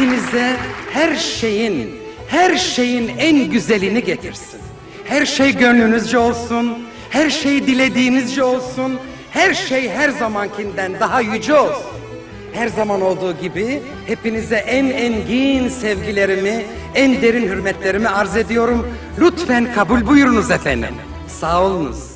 hepinize her şeyin, her şeyin en güzelini getirsin. Her şey gönlünüzce olsun, her şey dilediğinizce olsun, her şey her zamankinden daha yüce olsun. Her zaman olduğu gibi hepinize en engin sevgilerimi, en derin hürmetlerimi arz ediyorum. Lütfen kabul buyurunuz efendim. Sağ olunuz.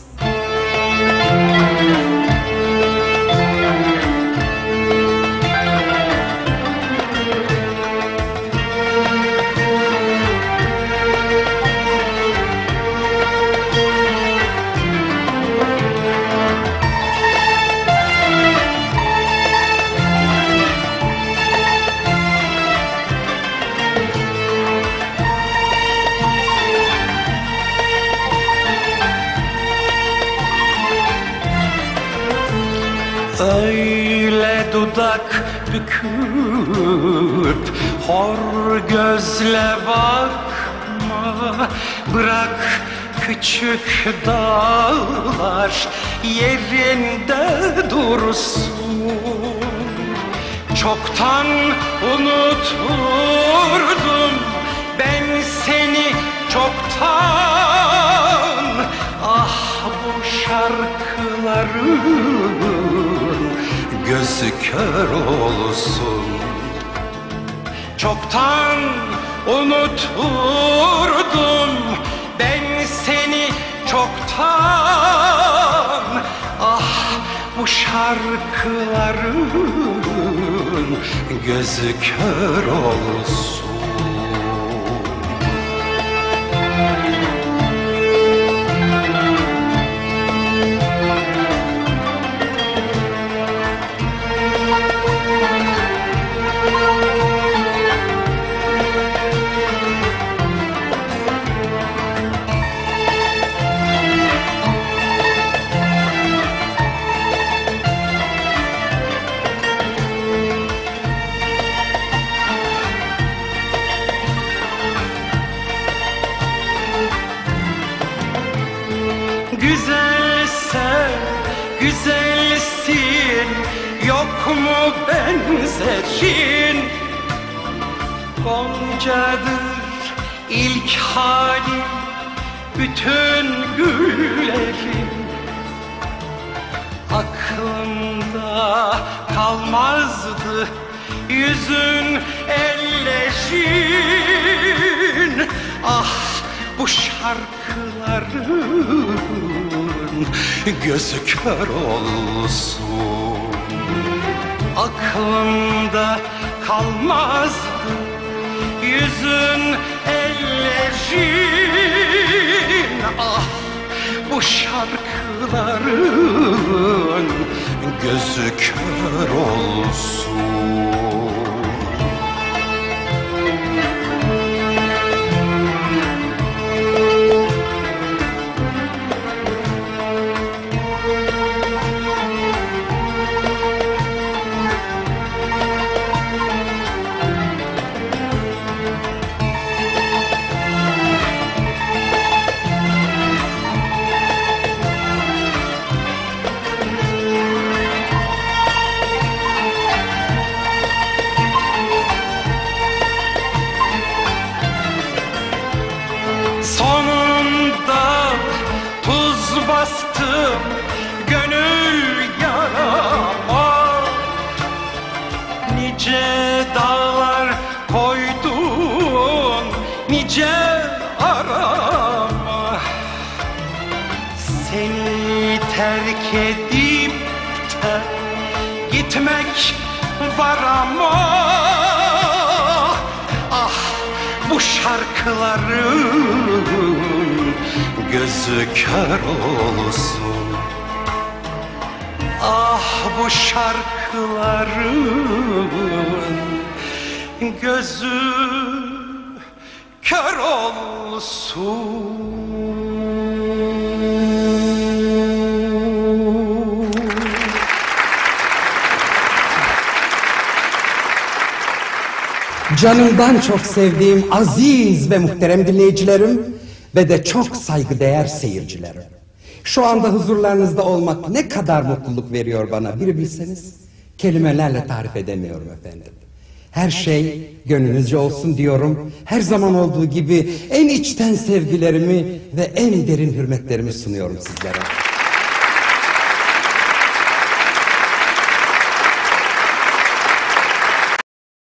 Öyle dudak büküp hor gözle bakma. Bırak küçük dağlar yerinde dursun. Çoktan unuturdum ben seni çoktan. Ah bu şarkıların gözü kör olsun. Çoktan unuturdum ben seni çoktan. Ah bu şarkıların gözü kör olsun Güzelse güzelsin Yok mu benzerin Goncadır ilk hali Bütün güllerin Aklımda kalmazdı Yüzün ellerin Ah bu şarkıların gözü kör olsun. Aklımda kalmazdı yüzün ellerin. Ah bu şarkıların gözü kör olsun bastım gönül yarama. Nice dağlar koydun nice arama. Seni terk edip gitmek var ama. Ah bu şarkıların gözü kör olsun. Ah bu şarkıların gözü kör olsun. Canımdan çok sevdiğim aziz ve muhterem dinleyicilerim ve de çok saygıdeğer seyircilerim. Şu anda huzurlarınızda olmak ne kadar mutluluk veriyor bana bir bilseniz. Kelimelerle tarif edemiyorum efendim. Her şey gönlünüzce olsun diyorum. Her zaman olduğu gibi en içten sevgilerimi ve en derin hürmetlerimi sunuyorum sizlere.